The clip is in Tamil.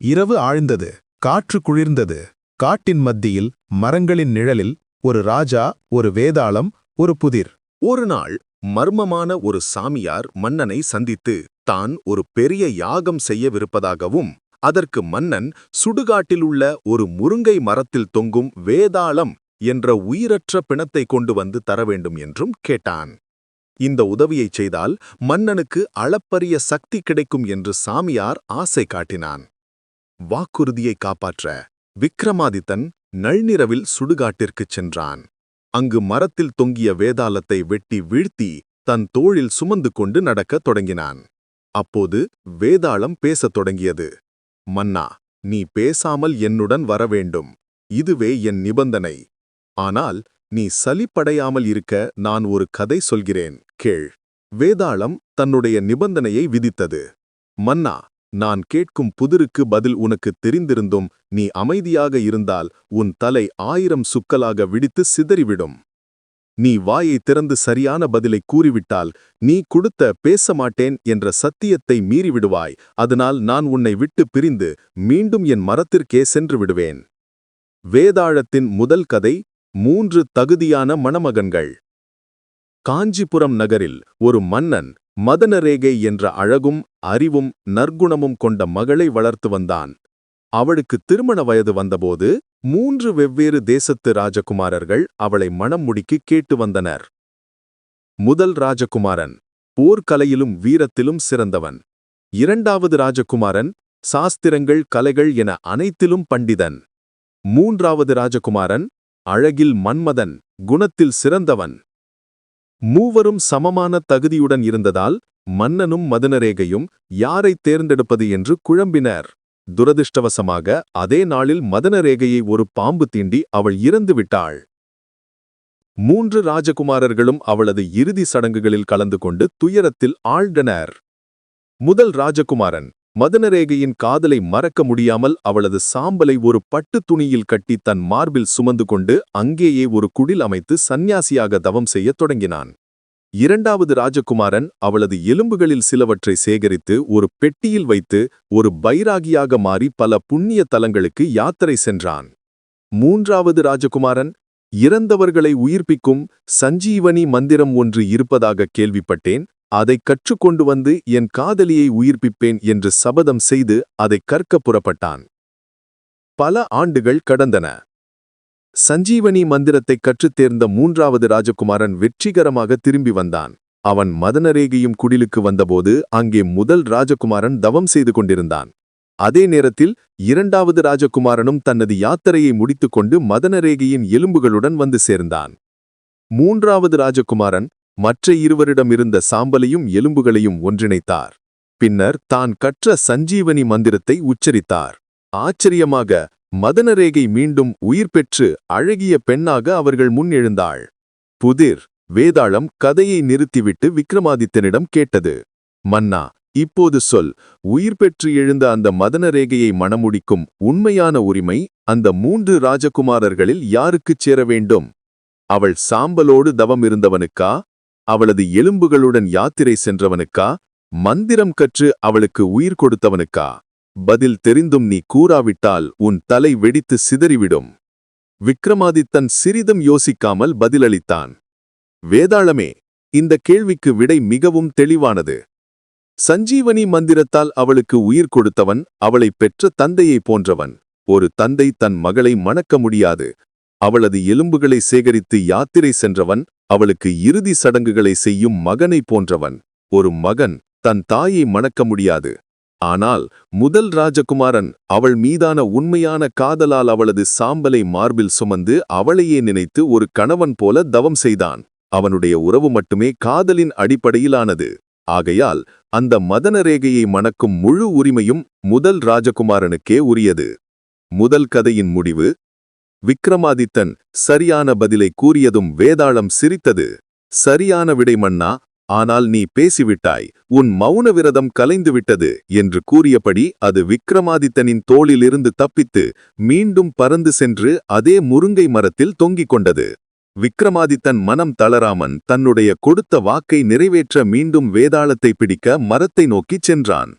இரவு ஆழ்ந்தது காற்று குளிர்ந்தது. காட்டின் மத்தியில் மரங்களின் நிழலில் ஒரு ராஜா ஒரு வேதாளம் ஒரு புதிர். ஒரு நாள் மர்மமான ஒரு சாமியார் மன்னனை சந்தித்து தான் ஒரு பெரிய யாகம் செய்யவிருப்பதாகவும் அதற்கு மன்னன் சுடுகாட்டிலுள்ள ஒரு முருங்கை மரத்தில் தொங்கும் வேதாளம் என்ற உயிரற்ற பிணத்தை கொண்டு வந்து தர வேண்டும் என்றும் கேட்டான். இந்த உதவியைச் செய்தால் மன்னனுக்கு அளப்பரிய சக்தி கிடைக்கும் என்று சாமியார் ஆசை காட்டினான். வாக்குறுதியை காப்பாற்ற விக்ரமாதித்தன் நள்ளிரவில் சுடுகாட்டிற்குச் சென்றான். அங்கு மரத்தில் தொங்கிய வேதாளத்தை வெட்டி வீழ்த்தி தன் தோளில் சுமந்து கொண்டு நடக்கத் தொடங்கினான். அப்போது வேதாளம் பேசத் தொடங்கியது. மன்னா நீ பேசாமல் என்னுடன் வரவேண்டும். இதுவே என் நிபந்தனை. ஆனால் நீ சலிப்படையாமல் இருக்க நான் ஒரு கதை சொல்கிறேன். கேள். வேதாளம் தன்னுடைய நிபந்தனையை விதித்தது. மன்னா நான் கேட்கும் புதிருக்கு பதில் உனக்கு தெரிந்திருந்தும் நீ அமைதியாக இருந்தால் உன் தலை ஆயிரம் சுக்கலாக விடித்து சிதறிவிடும். நீ வாயை திறந்து சரியான பதிலை கூறிவிட்டால் நீ கொடுத்த பேச மாட்டேன் என்ற சத்தியத்தை மீறிவிடுவாய் அதனால் நான் உன்னை விட்டு பிரிந்து மீண்டும் என் மரத்திற்கே சென்று விடுவேன். வேதாளத்தின் முதல் கதை மூன்று தகுதியான மணமகன்கள். காஞ்சிபுரம் நகரில் ஒரு மன்னன் மதனரேகை என்ற அழகும் அறிவும் நற்குணமும் கொண்ட மகளை வளர்த்து வந்தான். அவளுக்கு திருமண வயது வந்தபோது மூன்று வெவ்வேறு தேசத்து ராஜகுமாரர்கள் அவளை மணம் முடிக்கு கேட்டு வந்தனர். முதல் ராஜகுமாரன் போர்க்கலையிலும் வீரத்திலும் சிறந்தவன். இரண்டாவது ராஜகுமாரன் சாஸ்திரங்கள் கலைகள் என அனைத்திலும் பண்டிதன். மூன்றாவது ராஜகுமாரன் அழகில் மன்மதன் குணத்தில் சிறந்தவன். மூவரும் சமமான தகுதியுடன் இருந்ததால் மன்னனும் மதனரேகையும் யாரை தேர்ந்தெடுப்பது என்று குழம்பினர். துரதிர்ஷ்டவசமாக அதே நாளில் மதனரேகையை ஒரு பாம்பு தீண்டி அவள் இறந்து விட்டாள். மூன்று ராஜகுமாரர்களும் அவளது இறுதி சடங்குகளில் கலந்து கொண்டு துயரத்தில் ஆழ்ந்தனர். முதல் ராஜகுமாரன் மதனரேகையின் காதலை மறக்க முடியாமல் அவளது சாம்பலை ஒரு பட்டு துணியில் கட்டி தன் மார்பில் சுமந்து கொண்டு அங்கேயே ஒரு குடில் அமைத்து சந்நியாசியாக தவம் செய்யத் தொடங்கினான். இரண்டாவது ராஜகுமாரன் அவளது எலும்புகளில் சிலவற்றை சேகரித்து ஒரு பெட்டியில் வைத்து ஒரு பைராகியாக மாறி பல புண்ணிய தலங்களுக்கு யாத்திரை சென்றான். மூன்றாவது ராஜகுமாரன் இறந்தவர்களை உயிர்ப்பிக்கும் சஞ்சீவனி மந்திரம் ஒன்று இருப்பதாக கேள்விப்பட்டேன் அதை கற்றுக்கொண்டு வந்து என் காதலியை உயிர்ப்பிப்பேன் என்று சபதம் செய்து அதை கற்க புறப்பட்டான். பல ஆண்டுகள் கடந்தன. சஞ்சீவனி மந்திரத்தை கற்றுத் தேர்ந்த மூன்றாவது ராஜகுமாரன் வெற்றிகரமாக திரும்பி வந்தான். அவன் மதனரேகையும் குடிலுக்கு வந்தபோது அங்கே முதல் ராஜகுமாரன் தவம் செய்து கொண்டிருந்தான். அதே நேரத்தில் இரண்டாவது ராஜகுமாரனும் தனது யாத்திரையை முடித்துக்கொண்டு மதனரேகையின் எலும்புகளுடன் வந்து சேர்ந்தான். மூன்றாவது ராஜகுமாரன் மற்ற இருவரிடமிருந்த சாம்பலையும் எலும்புகளையும் ஒன்றிணைத்தார். பின்னர் தான் கற்ற சஞ்சீவனி மந்திரத்தை உச்சரித்தார். ஆச்சரியமாக மதனரேகை மீண்டும் உயிர் பெற்று அழகிய பெண்ணாக அவர்கள் முன் எழுந்தாள். புதிர் வேதாளம் கதையை நிறுத்திவிட்டு விக்ரமாதித்தனிடம் கேட்டது. மன்னா இப்போது சொல். உயிர் பெற்று எழுந்த அந்த மதனரேகையை மணமுடிக்கும் உண்மையான உரிமை அந்த மூன்று ராஜகுமாரர்களில் யாருக்குச் சேர வேண்டும்? அவள் சாம்பலோடு தவம் இருந்தவனுக்கா அவளது எலும்புகளுடன் யாத்திரை சென்றவனுக்கா? மந்திரம் கற்று அவளுக்கு உயிர் கொடுத்தவனுக்கா? பதில் தெரிந்தும் நீ கூறாவிட்டால் உன் தலை வெடித்து சிதறிவிடும். விக்ரமாதித்தன் சிறிதும் யோசிக்காமல் பதிலளித்தான். வேதாளமே இந்த கேள்விக்கு விடை மிகவும் தெளிவானது. சஞ்சீவனி மந்திரத்தால் அவளுக்கு உயிர் கொடுத்தவன் அவளை பெற்ற தந்தையைப் போன்றவன். ஒரு தந்தை தன் மகளை மணக்க முடியாது. அவளது எலும்புகளை சேகரித்து யாத்திரை சென்றவன் அவளுக்கு இறுதி சடங்குகளை செய்யும் மகனைப் போன்றவன். ஒரு மகன் தன் தாயை மணக்க முடியாது. ஆனால் முதல் ராஜகுமாரன் அவள் மீதான உண்மையான காதலால் அவளது சாம்பலை மார்பில் சுமந்து அவளையே நினைத்து ஒரு கணவன் போல தவம் செய்தான். அவனுடைய உறவு மட்டுமே காதலின் அடிப்படையிலானது. ஆகையால் அந்த மதனரேகையை மணக்கும் முழு உரிமையும் முதல் ராஜகுமாரனுக்கே உரியது. முதல் கதையின் முடிவு விக்ரமாதித்தன் சரியான பதிலை கூறியதும் வேதாளம் சிரித்தது. சரியான விடை மன்னா! ஆனால் நீ பேசிவிட்டாய். உன் மௌன விரதம் கலைந்துவிட்டது என்று கூறியபடி அது விக்ரமாதித்தனின் தோளிலிருந்து தப்பித்து மீண்டும் பறந்து சென்று அதே முருங்கை மரத்தில் தொங்கிக் கொண்டது. விக்ரமாதித்தன் மனம் தளராமன் தன்னுடைய கொடுத்த வாக்கை நிறைவேற்ற மீண்டும் வேதாளத்தை பிடிக்க மரத்தை நோக்கிச் சென்றான்.